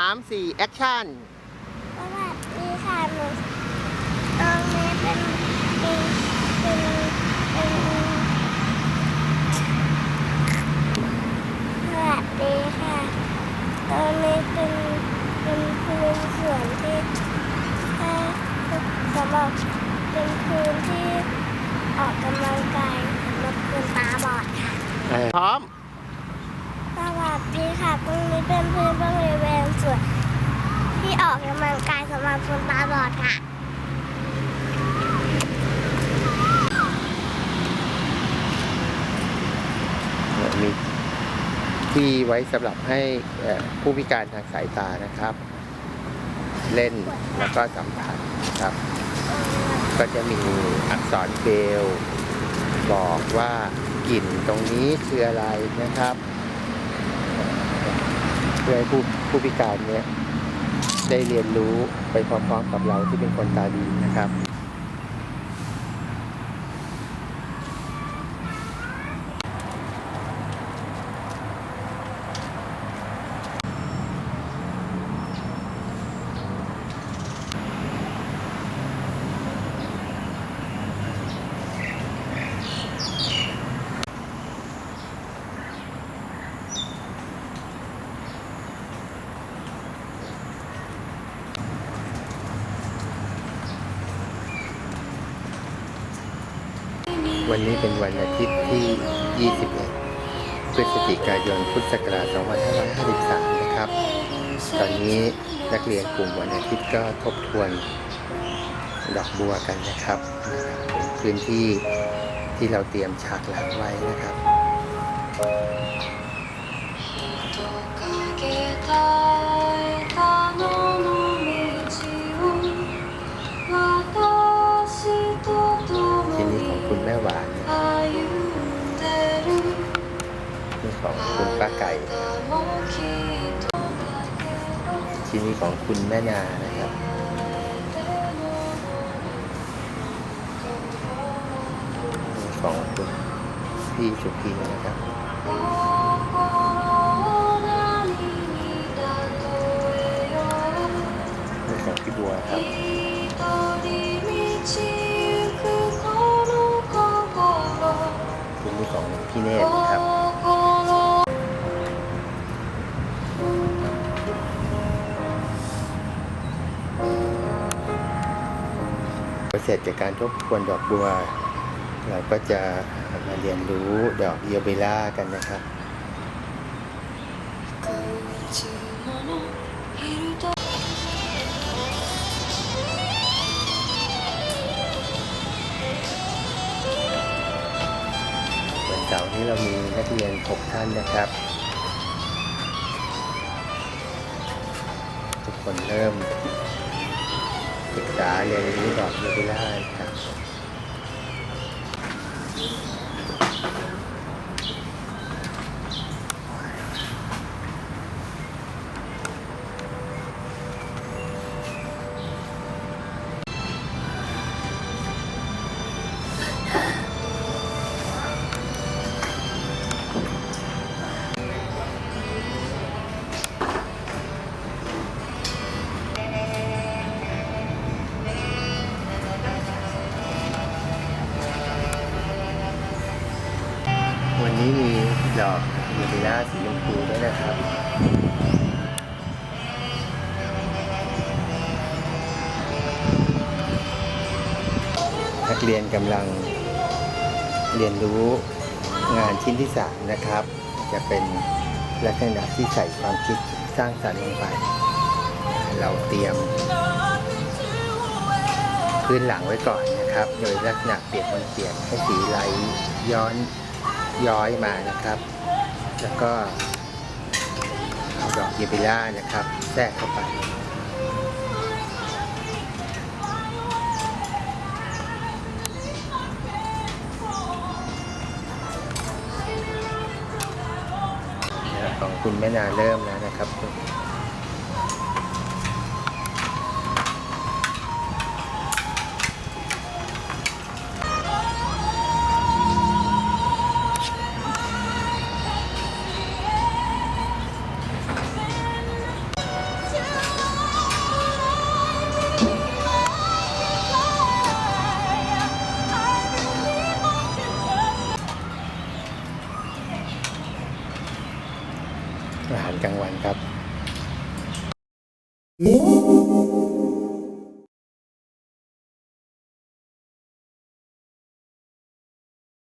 ามสี่แอคชั่นสวัสดีค่ะหนูตรงนี้เป็นเป็นเป็นเป็นสวัสดีค่ะตรงนี้เป็นเป็นพื้นส่วนที่ให้สำหรับเป็นพื้นที่ออกกำลังกายสำหรับคนตาบอดค่ะพร้อมสวัสดีค่ะ ตรงนี้เป็นพื้นบริเวณส่วนที่ ออกกำลังกายสำหรับคนตาบอดค่ะ มีที่ไว้สำหรับให้ผู้พิการทางสายตานะครับ เล่นแล้วก็สัมผัสครับ ก็จะมีอักษรเบลบอกว่ากลิ่นตรงนี้คืออะไรนะครับเพื่อให้ผู้ผู้พิการเนี้ย ได้เรียนรู้ไปพร้อมๆกับเราที่เป็นคนตาดีนะครับ วันนี้เป็นวันอาทิตย์ที่ 21 พฤศจิกายน พุทธศักราช 2553 นะครับ ตอนนี้นักเรียนกลุ่มวันอาทิตย์ก็ทบทวนดอกบัวกันนะครับเป็นพื้นที่ที่เราเตรียมฉากหลังไว้นะครับ「 ก่ชิ้นนี้ของคุณแม่นานะครับของคุณพี่สุพีนะครับนี่ของพี่บัวครับ เสร็จจากการทบทวนดอกบัว เราก็จะมาเรียนรู้ดอกเยเบล่ากันนะครับวันเสาร์นี้เรามีนักเรียน 6 ท่านนะครับ ทุกคนเริ่ม ศึกษาเรียนรู้ดอกเอียเบล่านะค นี้มีดอกเอียเบล่าสีชมพูด้วยนะครับนักเรียนกำลังเรียนรู้งานชิ้นที่สามนะครับ จะเป็นลักษณะที่ใส่ความคิดสร้างสรรค์ลงไป เราเตรียม พื้นหลังไว้ก่อนนะครับ โดยลักษณะเปลี่ยนบนเปลี่ยนให้สีไหลย้อน ย้อยมานะครับ แล้วก็เอาดอกเยบิล่านะครับแทรกเข้าไปของคุณแม่นาเริ่มแล้วนะครับ วันครับ